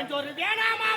கம்மஞ்சோறு வேணாமா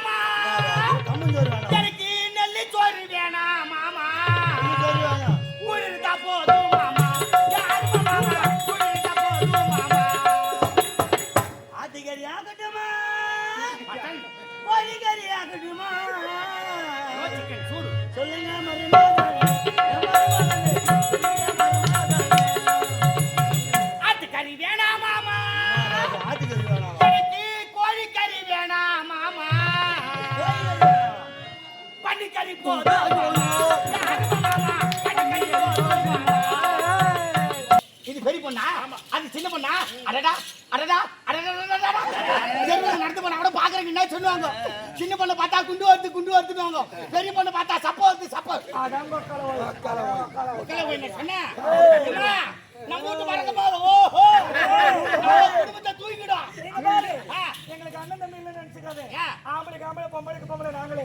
இது பெரிய பொண்ணா? அது சின்ன பொண்ணா? அடடா அடடா அடடா நடந்து போனா கூட பாக்குறதுக்கு என்ன சொல்லுவாங்க. சின்ன பொண்ணை பார்த்தா குண்டு வருது குண்டு வருதுன்னு பெரிய பொண்ணை பார்த்தா சப்ப வருது சப்ப சொன்ன? நம்ம வீட்டு மறக்க போது ஓஹோ குடும்பத்தை தூக்கிடும் எங்களுக்கு அண்ணன் தம்பி இல்லைன்னு நினைச்சுக்காதே? ஆம்பளைக்கு ஆம்பளை பொம்பளைக்கு பொம்பளை நாங்களே.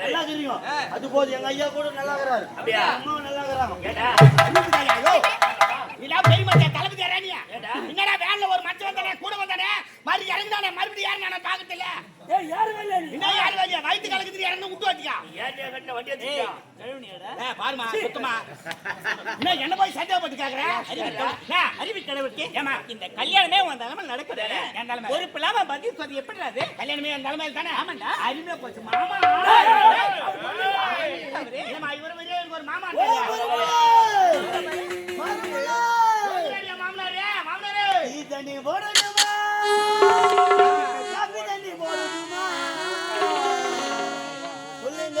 நல்லா தெரியும். அது போது எங்க ஐயா கூட நல்லா இருக்கிறாரு அம்மாவும் நல்லா என்னடா வேன்ல ஒரு மச்சான் வந்தானே, கூட வந்தானே, மறுபடியும் இறங்குதானே, மறுபடியும் யாரு நானு பார்க்கறதில்ல. என்ன யாரு வேலையா? வயித்து கலக்குது, இறங்குனா விட்டு வச்சியா? ஏய், பாருமா சுத்தமா. என்ன, என்ன போய் சந்தேகப்பட்டு கேக்குற? என்ன? ஏம்மா, இந்த கல்யாணமே உன் தலைமை நடக்குது என் தலைமை. பொறுப்பு இல்லாம பதில் சொல்லி எப்படி அது கல்யாணமே என் தலைமையில் தானே? ஆமாண்டா. அறிவே போச்சு, மாமா. ஏம்மா, இவரு ஒரு மாமா. மாமனாரே, தண்ணி போடணுமா தண்ணி போடணுமா சொல்லுங்க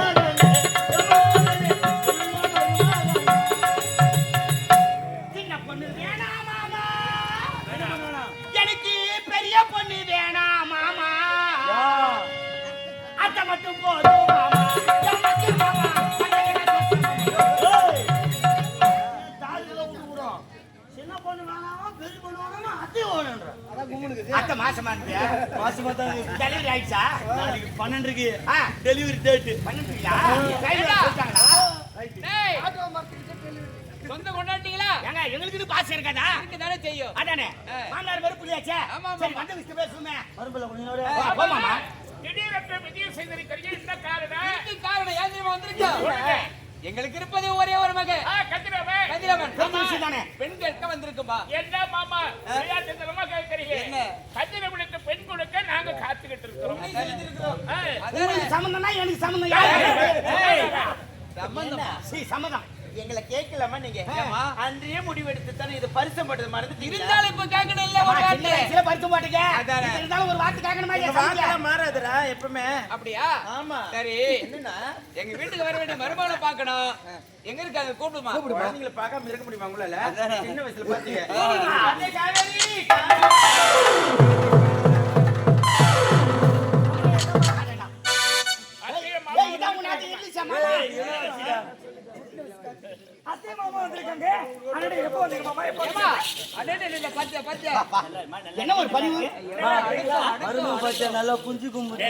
அத்தை மாசமா இருந்தியா மாசமா தான் டெலிவரி ஆயிடுச்சா நாளைக்கு பன்னெண்டுக்கு டெலிவரி டேட்டு பண்ணிட்டீங்களா சொந்த கொண்டாட்டீங்களா ஏங்க எங்களுக்குன்னு பாசம் இருக்காதா தானே செய்யும் அதானே மாமனார் வெறுப்புலையாச்சே ஆமா, ஆமா, சரி ஆமா. வந்து விஷயம் பேசுமே மறுபடியும் கொஞ்ச போமாமா காரணம்? காரணம் ஏன் தெரியுமா எங்களுக்கு இருப்பதே ஒரே ஒரு மகன். கதிரவன். தானே? பெண் கேட்க வந்திருக்குமா என்ன மாமா? விளையாட்டுத்தனமா கேட்கறீங்க? என்ன? கதிரவனுக்கு பெண் கொடுக்க நாங்க காத்துக்கிட்டு இருக்கிறோம். சம்மந்தம்னா எனக்கு? சம்பந்தமா சீ, சம்மதம் எங்களை கேட்கலாமா நீங்க? அன்றைய முடிவெடுத்து தானே இது பரிசம் பட்டது மறந்து இருந்தாலும் இப்ப கேட்கணும் இல்ல பருத்து மாட்டீங்க. இருந்தாலும் ஒரு வார்த்தை கேட்கணுமா? மாறாதுடா எப்பவுமே. அப்படியா? ஆமா. சரி. என்னன்னா? எங்க வீட்டுக்கு வர வேண்டிய மருமகளை பார்க்கணும். எங்க இருக்காங்க கூப்பிடுமா? குழந்தைங்களை பார்க்காம இருக்க முடியுமா உங்களால? சின்ன வயசுல பாத்தீங்க காவேரி, அன்றைய ஏய், மாமா இதான் உன் நாட்டு இட்லி சாம்பார். அத்தை மாமா வந்திருக்காங்க அண்ணே எப்போ வந்தீங்க மாமா எப்போ ஏம்மா, அடே, டே, டே, டே, பாத்தியா, பாத்தியா? என்ன ஒரு பதிவு மருமக பார்த்தியா நல்லா குஞ்சு கும்பிட்டு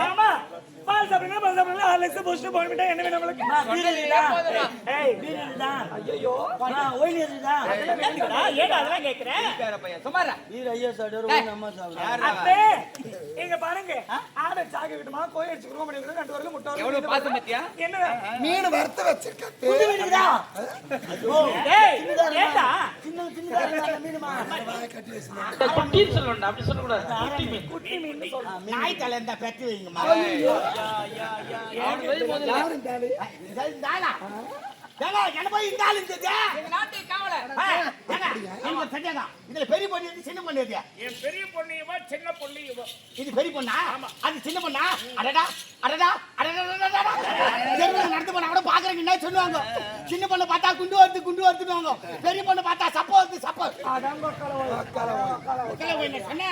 மாமா பால் சாப்பிடுங்க பால் சாப்பிடுங்க. பூஸ்ட் என்ன வேணும் உங்களுக்கு? ஐயோ இருக்குதா ஏடா அதெல்லாம் கேக்குறேன் சும்மாரா. வீர ஐயா சாப்பிடுவாரு நம்ம சாப்பிடுவோம் அத்தை இங்க பாருங்க. ஆடை சாக விட்டுமா கோயில் அடிச்சு குருவ பண்ணி ரெண்டு வரல முட்டை எவ்வளவு மீன் பாசம் வரல. பாத்தியா? என்ன மீன் வறுத்து வச்சிருக்கேன். புது ஏடா சின்ன குட்டின்னு சொல்லணும் அப்படி சொல்லக்கூடாது. குட்டி மீன். சொல்ல நாய் தலை இருந்தா பெற்று வைங்கம்மா அவனுக்கு பதில் போதும். யாரும் தேவை என்ன போய் இந்த ஆளு இருந்தது? எங்க நாட்டு ஏங்க, நீங்க பெரியவங்க. இதுல பெரிய பொண்ணு சின்ன பொண்ணு? என் பெரிய பொண்ணு இவ சின்ன பொண்ணு இவ. இது பெரிய பொண்ணா? அது சின்ன பொண்ணா? அடடா அடடா அடடா தெருவுல நடந்து போனா கூட பாக்குறவங்க என்ன சொல்லுவாங்க? சின்ன பொண்ணை பார்த்தா குண்டு வருது குண்டு வருதுன்னு பெரிய பொண்ணை பார்த்தா சப்ப வருது சப்ப என்ன சொன்ன?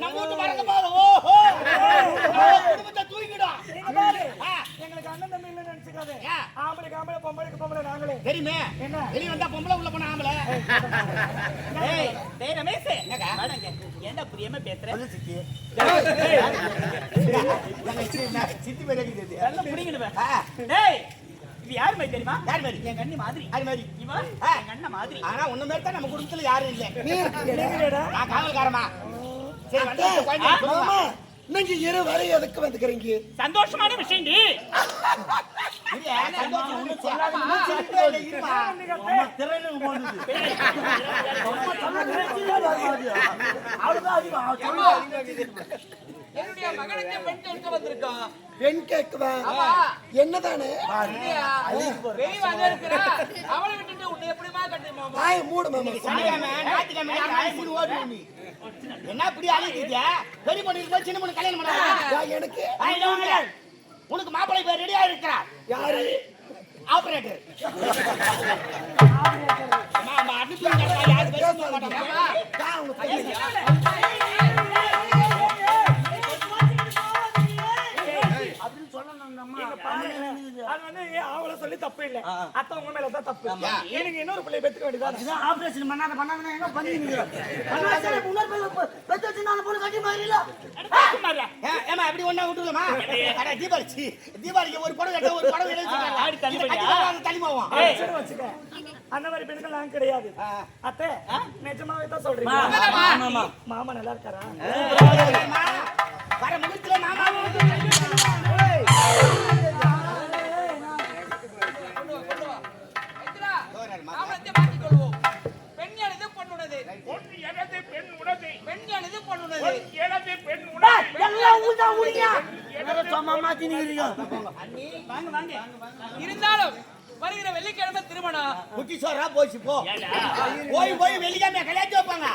நம்ம வீட்டு மறக்க போது ஓஹோ! நம்ம குடும்பத்தை தூக்கிடும் எங்களுக்கு அண்ணன் தம்பி இல்லைன்னு நினைச்சுக்காதே? ஆம்பளைக்கு ஆம்பளை பொம்பளைக்கு பொம்பளை நாங்களே. தெரியுமே. என்ன? வெளிய வந்தா பொம்பளை உள்ள போனா ஆம்பளை. டேய் ரமேஷ் வாடங்க ஏன்டா புரியாம பேசுற? சித்தி. சித்தி? பேர் இருக்குது நல்லா புடிங்கணுமே ஆ, டேய் இது யார் மாதிரி தெரியுமா? யார் மாதிரி? என் கண்ணி மாதிரி. அது மாதிரி? இவன். என் அண்ணன் மாதிரி. ஆனா மாதிரி தான் நம்ம குடும்பத்துல யாரும் இல்ல. நான் காவல்காரமா சரி வந்து நீங்க இரு வரை எதுக்கு வந்துக்கிறீங்க. சந்தோஷமான விஷயம் அவ்வளவுதான் என்னுடைய மகனுக்கு பெண் கேட்க வந்திருக்கான் பெண் ஆமா. என்னதானே. அவளை விட்டுட்டு உன்னை எப்படிம்மா கட்டி மாமா? வாய மூடு மாமா. என்ன இப்படி அழைக்கிறீங்க? பெரிய பொண்ணு இருக்கும்போது சின்ன பொண்ணு கல்யாணம் பண்ணாதா? யா, எனக்கு. உனக்கு மாப்பிள்ளை இப்ப ரெடியா இருக்கிறா யாரு ஆபரேட்டர் அம்மா, அம்மா, அனுப்பி விடுங்கடா, அது வந்து அவளை சொல்லி தப்பு இல்ல. அத்தை உங்க மேல தான் தப்பு. எனக்கு இன்னொரு பிள்ளை பெத்துக்க வேண்டியதான் இதுதான் ஆபரேஷன் பண்ணாத பண்ணாத எங்க முன்னாடி பெத்து வச்சு நாலு பொண்ணு கட்டி இப்படி ஒண்ணா விட்டுருலாமா? அட, தீபாவளி, தீபாவளிக்கு ஒரு புடவை கட்ட, ஒரு போவோம். சரி, வச்சுக்க. அந்த மாதிரி பெண்கள் கிடையாது. அத்தை நிஜமாவே தான் சொல்றீங்க. மாமா நல்லா இருக்காரா? வர முகூர்த்தத்துல மாமாவும் அவளத்தை மாற்றிக் கொள்வோம். பெண் எனது, எனது பெண் உனது பெண் எனது. பொன் எனது பெண் உனது எல்லாம் ஊதா ஊடியா எனது சும்மா மாத்தி நிக்கிறீங்க? வாங்க வாங்க. இருந்தாலும் வருகிற வெள்ளிக்கிழமை திருமணம். குட்டி சோறா போச்சு போ. போய் போய் வெள்ளிக்கிழமை கல்யாணம் வைப்பாங்க?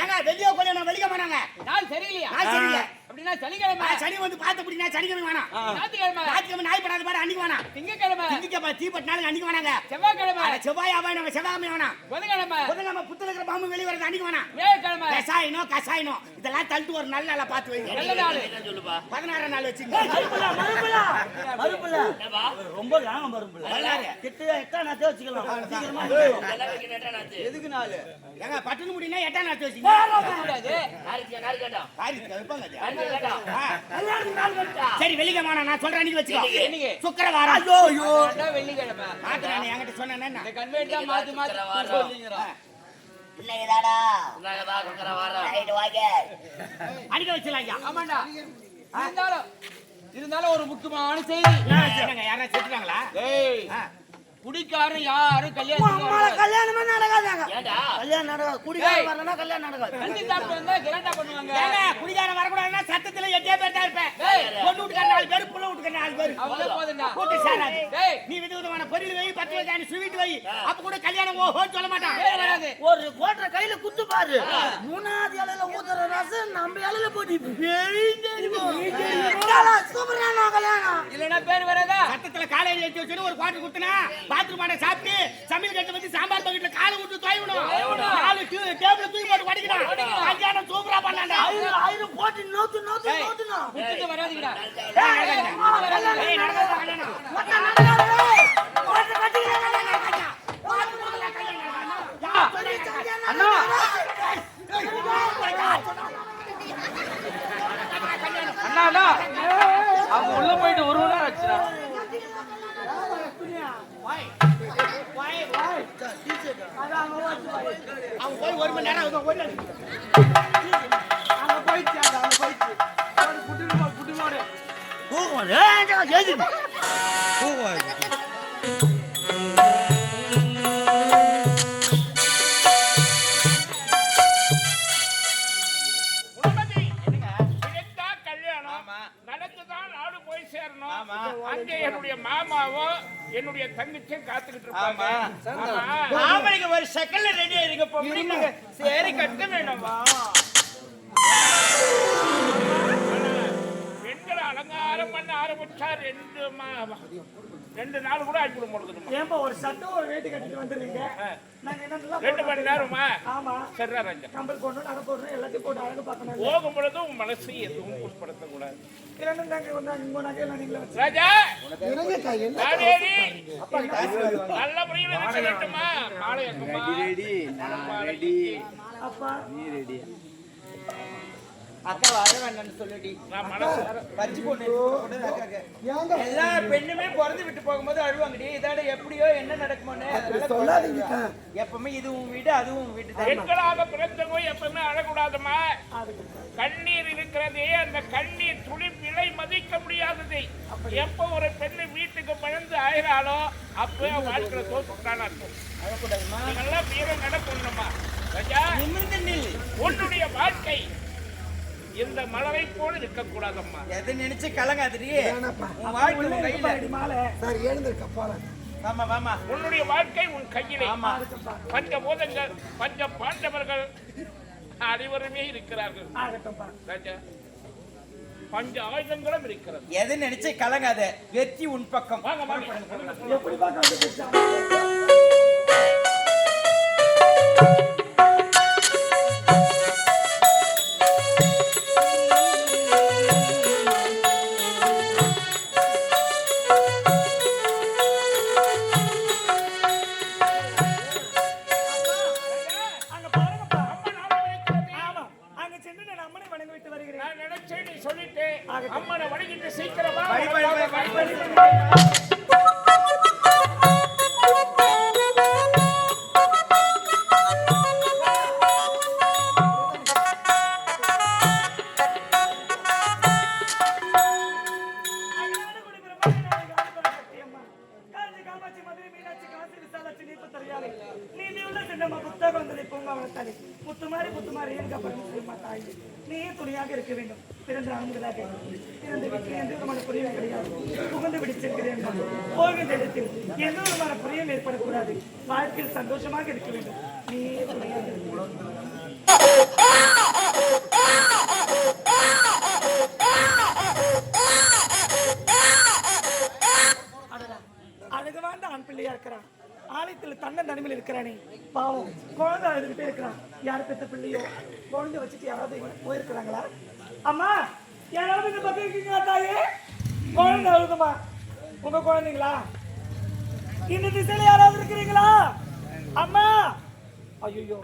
ஏங்க வெளியே கல்யாணம் வெள்ளிக்க மாட்டாங்க நாள் சரியில்லையா? நாள் சரியில்லை. அப்படின்னா சனிக்கிழமை. சனி வந்து பார்த்து பிடினா சனிக்கிழமை வேணாம். ஞாயிற்றுக்கிழமை. ஞாயிற்றுக்கிழமை நாய் படாத பாரு அன்னைக்கு வேணாம். திங்கக்கிழமை. திங்கக்கிழமை தீப்பட்டு நாளுக்கு அன்னைக்கு வேணாங்க. செவ்வாய்க்கிழமை. அட, செவ்வாய் ஆவாய் நம்ம வேணாம். புதன்கிழமை. புதன்கிழமை புத்துல இருக்கிற பாம்பு வெளியே வரது அன்னைக்கு வேணாம். வியாழக்கிழமை கசாயினோ கசாயினோ. இதெல்லாம் தள்ளிட்டு ஒரு நல்ல நாளா பார்த்து வைங்க. நல்ல நாள். பதினாறாம் நாள் வச்சுங்க. ரொம்ப லாபம் மறுப்புல கிட்ட எத்தனை நாத்தே வச்சுக்கலாம். சீக்கிரமா எதுக்கு நாள்? ஏங்க பட்டுன்னு முடினா எட்டாம் நாள் வச்சுங்க. சரி வெள்ளிக்கிழமை நான் சொல்றேன் அன்னைக்கு வச்சுக்கோ? சுக்கரவாரம். அதான் வெள்ளிக்கிழமை. மாத்திரானே என்கிட்ட சொன்னேன்னா இந்த கன்வெர்ட் மாத்தி மாத்தி சொல்லிங்கிறோம் அன்னைக்கு வச்சிடலாம் ஐயா. ஆமாண்டா. இருந்தாலும் இருந்தாலும் ஒரு முக்கியமான செய்தி. என்னங்க யாரா செத்துட்டாங்களா ஏய். குடிக்காரன் யாரும் கல்யாணம் கல்யாணமே நடக்காதாங்க. கல்யாணம் நடக்காது. குடிக்கார வரலன்னா கல்யாணம் நடக்காது. கஞ்சி சாப்பிட்டு வந்தா கிராண்டா பண்ணுவாங்க. ஏங்க குடிகாரன் வரக்கூடாதுன்னா சத்தத்துல எட்டே பேர் தான் இருப்பேன். பொண்ணு வீட்டுக்கார நாலு பேர் புள்ள வீட்டுக்கார நாலு பேர். அவங்க போதுண்டா கூட்டு சேராது. நீ வித விதமான பொரியல் வை பத்து வயசான ஸ்வீட் வை. அப்ப கூட கல்யாணம் ஓஹோன்னு சொல்ல மாட்டான். ஒரு கோட்டை கையில குத்து பாரு. மூணாவது இலையில ஊத்துற ரசம் நம்ம இலையில போட்டு சூப்பரான கல்யாணம்? இல்லைன்னா பேர் வராதா சத்தத்துல காரி காலையில எடுத்து வச்சு ஒரு குவாட்டர் குத்துனா பாத்ரூம் ஆட சாப்பிட்டு சமையல் கட்டு வந்து சாம்பார் பக்கெட்ல காலை விட்டு தோய்விடும். நாலு டேபிள் தூக்கி போட்டு படிக்கணும். கல்யாணம் சூப்பரா பண்ணாண்டா. ஆயிரம் ஆயிரம் போட்டு நோத்து நோத்து நோத்துனா விட்டுட்டு வராதீங்கடா ஏய், நடக்காத கல்யாணம். அண்ணா. அவங்க உள்ள போயிட்டு ஒரு மணி நேரம் போய் ஒரு மணி போயிடுச்சு போயிடுச்சு மாடு புட்டு மாடு போகும் சேரணும். அங்கே என்னுடைய மாமாவும் என்னுடைய தங்கச்சியும் காத்துக்கிட்டு இருப்பாங்க. ஆம்பளைங்க ஒரு செகண்ட்ல ரெடி ஆயிருங்க பொம்பளைங்க சரி கட்ட வேண்டாமா பெண்களை அலங்காரம் பண்ண ஆரம்பிச்சா ரெண்டு ரெண்டு நாள் கூட ஆக்கி முடிக்கணுமா ஏன்பா ஒரு சட்டம் ஒரு வேட்டி கட்டிட்டு வந்துடுறீங்க? நாங்க என்ன நல்லா ரெண்டு மணி நேரமா? ஆமா. சரிடா ராஜா கம்பல் போடணும் நகை போடணும் எல்லாத்தையும் போட்டு அழகு பார்க்கணும். போகும் பொழுதும் உன் மனசு எதுவும் புண்படுத்தக்கூடாது. இல்லைன்னு நாங்க வந்து உங்க நகையெல்லாம் நீங்களே வச்சு ராஜா! நல்ல முறையில் இருக்க வேண்டுமா மாலை எங்கம்மா? மாலை. அப்பா. அக்கா வர வேண்டாம்னு சொல்லுடி. நான் மனசு பஞ்சு பொண்ணு எல்லா பெண்ணுமே பிறந்து விட்டு போகும்போது அழுவாங்கடி. இதோட எப்படியோ என்ன நடக்குமோன்னு எப்பவுமே இது உன் வீடு அதுவும் வீடு தான் பெண்களாக பிறந்தவங்க எப்பவுமே அழக்கூடாதுமா? கண்ணீர் இருக்கிறதே அந்த கண்ணீர் துளி விலை மதிக்க முடியாதது. எப்ப ஒரு பெண்ணு வீட்டுக்கு பழந்து ஆயிராளோ அப்போ அவன் வாழ்க்கையில தோற்றுட்டான் அர்த்தம். நீங்கெல்லாம் வீரம் நடக்கணுமா உன்னுடைய வாழ்க்கை இந்த மலரை போல இருக்கக்கூடாதம்மா எதை நினைச்சு வாழ்க்கை உன் கையில. மாலை. சார் எழுந்திருக்க போலாம் ஆமா வாமா. உன்னுடைய வாழ்க்கை உன் கையிலே. ஆமா. பஞ்ச பூதங்கள் பஞ்ச பாண்டவர்கள் அனைவருமே இருக்கிறார்கள். ராஜா பஞ்ச ஆயுதங்களும் இருக்கிறது. எதை நினைச்சு கலங்காத. வெற்றி உன் பக்கம். வாங்க வாங்க. எப்படி பார்க்க புகுந்து பிடிச்சிருக்கிறேன் போகின்ற இடத்தில் எந்த விதமான குறையும் ஏற்படக்கூடாது. வாழ்க்கையில் சந்தோஷமாக இருக்க வேண்டும். நீயே துணையாக ஆண் பிள்ளையா இருக்கிறான் ஆலயத்தில் தன்ன தனிமையில் இருக்கிறானே. பாவம். குழந்தை அழுதுகிட்டே இருக்கிறான். யார் பெத்த பிள்ளையோ? குழந்தை வச்சுட்டு யாராவது போயிருக்கிறாங்களா? அம்மா யாராவது இந்த பக்கம் இருக்கீங்களா தாயே? குழந்தை அழுதுமா உங்க குழந்தைங்களா? இந்த திசையில யாராவது இருக்கிறீங்களா? அம்மா! ஐயோ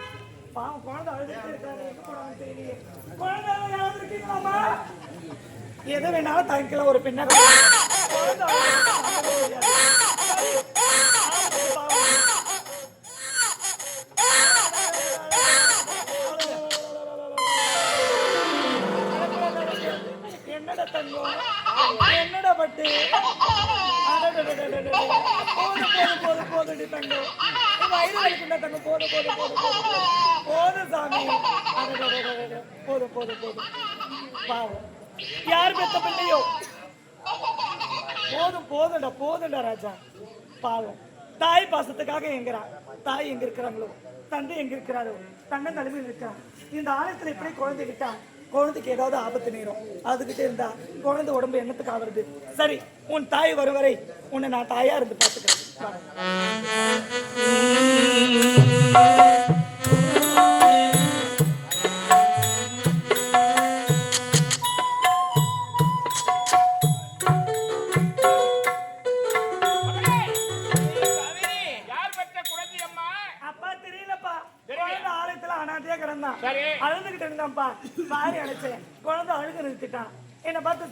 பாவம் குழந்தை அழுதுட்டு இருக்காரு எங்க போனாலும் தெரியலையே. குழந்தை அழுது யாராவது இருக்கீங்களாம்மா எதை வேணாலும் தாங்கிக்கலாம் ஒரு பெண்ணை குழந்தை அழுது என்னடா தங்கம்? என்னடா பட்டு அடடடடடடட. போதும் போதும் போதும் போதும்டி தங்கம் வயிறு வலிக்குண்டா தங்கம் போதும் போதும் போதும் போதும் போதும் சாமி போதும் போதும் போதும் பாவம் யார் பெத்த பிள்ளையோ போதும் போதும்டா போதும்டா ராஜா பாவம் தாய் பாசத்துக்காக எங்கிறா தாய் எங்க இருக்கிறாங்களோ தந்தை எங்க இருக்கிறாரோ தன்னை நிலைமையில் இருக்கான் இந்த ஆலயத்துல எப்படி குழந்தை குழந்தைக்கு ஏதாவது ஆபத்து நேரும். அதுக்கிட்டே இருந்தா குழந்தை உடம்பு என்னத்துக்கு ஆகுறது சரி உன் தாய் வரும் வரை உன்னை நான் தாயா இருந்து பார்த்துக்கிறேன்.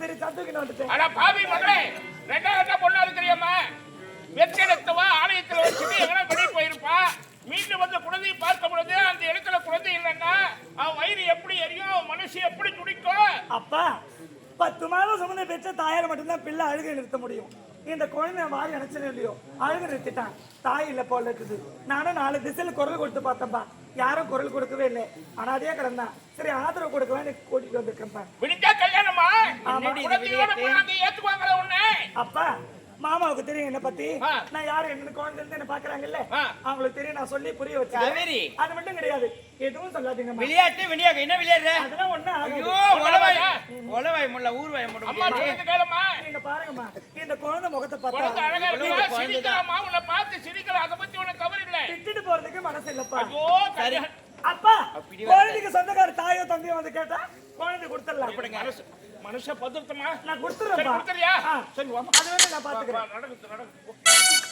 சரி சத்துக்கிட்டு வந்துட்டேன் அட பாவி மகளே ரெண்டாவது பொண்ணா இருக்கிறியம்மா வெற்றெடுத்தவா ஆலயத்துல வச்சுட்டு எங்கன்னா வெளியே போயிருப்பா. மீண்டும் வந்து குழந்தையை பார்க்கும் பொழுது அந்த இடத்துல குழந்தை இல்லைன்னா அவன் வயிறு எப்படி எரியும் அவன் மனசு எப்படி துடிக்கும்? அப்பா பத்து மாதம் சுமந்த பெற்ற தாயார் மட்டும்தான் பிள்ளை அழுகை நிறுத்த முடியும். இந்த குழந்தை வாரி அணைச்சனே இல்லையோ? அழுக நிறுத்திட்டான். தாய் இல்ல போல இருக்குது. நானும் நாலு திசையில குரல் கொடுத்து பார்த்தேன்ப்பா யாரும் குரல் கொடுக்கவே இல்லை. அனாதையா கிடந்தான் சரி ஆதரவு கொடுக்கவே கூட்டிட்டு உன்னை. அப்பா மாமாவுக்கு தெரியும் என்ன பத்தி. நான் யாரு என்ன குழந்தை என்ன பாக்குறாங்கல்ல. அவங்களுக்கு தெரியும் நான் சொல்லி புரிய வச்சேன் காவேரி. அது மட்டும் கிடையாது. எதுவும் சொல்லாதீங்கம்மா. விளையாட்டு விளையாட்டு. என்ன விளையாடுற? அதெல்லாம் உளவாய். உளவாய் முல்ல ஊர்வாய் நீங்க பாருங்கம்மா. இந்த குழந்தை முகத்தை பார்த்தா அழகா சிரிக்கலாமா உன்னை பார்த்து சிரிக்கலாம் அதை பத்தி உனக்கு கவலை இல்லை. விட்டுட்டு போறதுக்கு மனசு இல்லப்பா. கல்யாணம் அப்பா குழந்தைக்கு சொந்தக்கார தாயோ தந்தையோ வந்து கேட்டா குழந்தை கொடுத்துடலாம். மனசு மனுஷ பதட்டமா நான் சரி கொடுத்துறேன்ப்பா கொடுத்துறியா. சரி அது வந்து நான் பாத்துக்கிறேன் நடக்குது நடக்குது